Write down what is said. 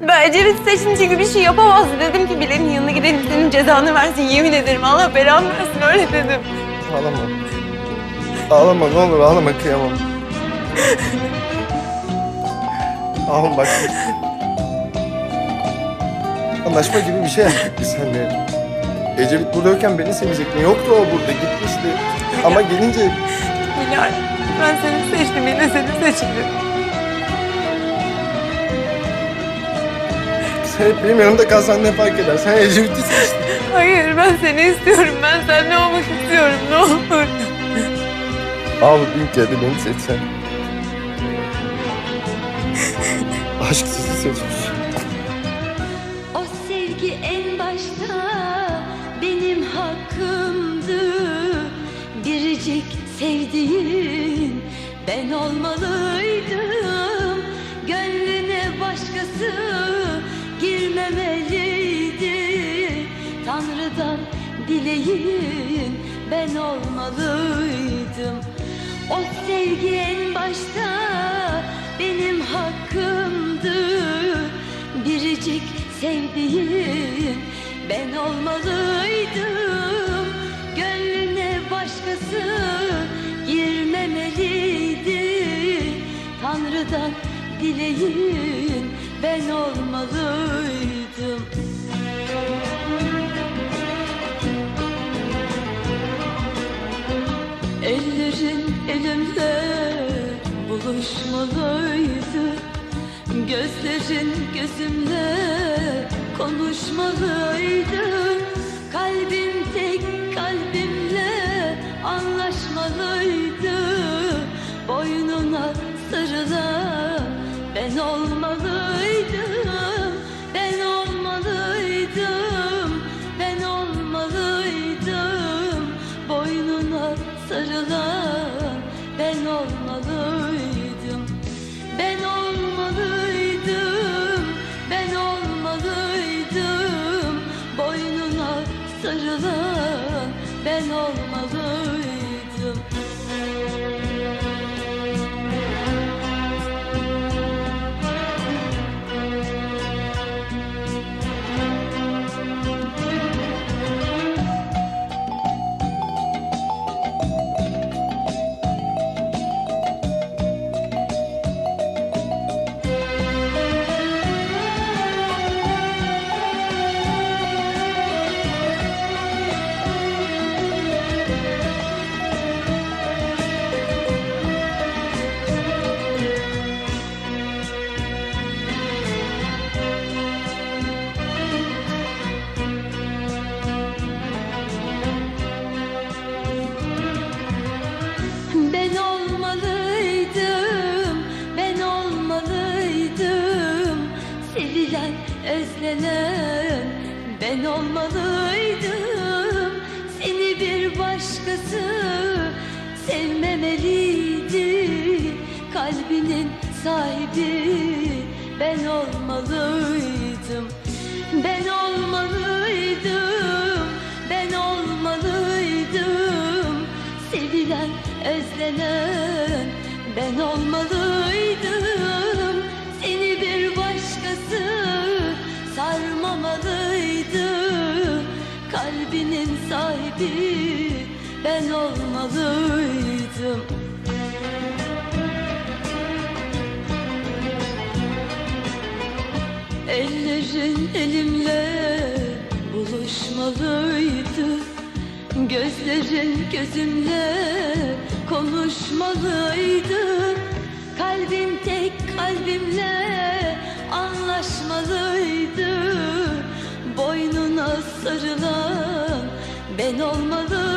Ben Ecevit seçtim çünkü bir şey yapamazdı. Dedim ki Bilal'in yanına gidelim senin cezanı versin. Yemin ederim Allah belamı versin öyle dedim. Ağlama. Ağlama ne olur ağlama kıyamam. Ahım bak. Anlaşma gibi bir şey yaptık biz seninle. Ecevit buradayken beni sevecekti. Yoktu o burada gitmişti. Ama gelince Bilal ben seni seçtim yine seni seçtim. Sen hep benim yanımda kalsan ne fark eder? Sen Ecevit'i seçtin. Hayır ben seni istiyorum. Ben seninle olmak istiyorum ne olur. Abi bin kere beni seçsen. Aşk sizi seçmiş. O sevgi en başta benim hakkımdı Biricik sevdiğin ben olmalıydım dileğin ben olmalıydım. O sevgi en başta benim hakkımdı. Biricik sevdiğin ben olmalıydım. Gönlüne başkası girmemeliydi. Tanrı'dan dileğin ben olmalıydım Ellerin elimle buluşmalıydı. Gözlerin gözümle konuşmalıydı. Kalbin özlenen ben olmalıydım. Seni bir başkası sevmemeliydi Kalbinin sahibi ben olmalıydım. Ben olmalıydım, ben olmalıydım. Sevilen, özlenen ben olmalıydım Kalbinin sahibi ben olmalıydım. Ellerin elimle buluşmalıydı. Gözlerin gözümle konuşmalıydı. Kalbin tek kalbimle anlaşmalıydı. Boynuna sarılan ben olmalıydım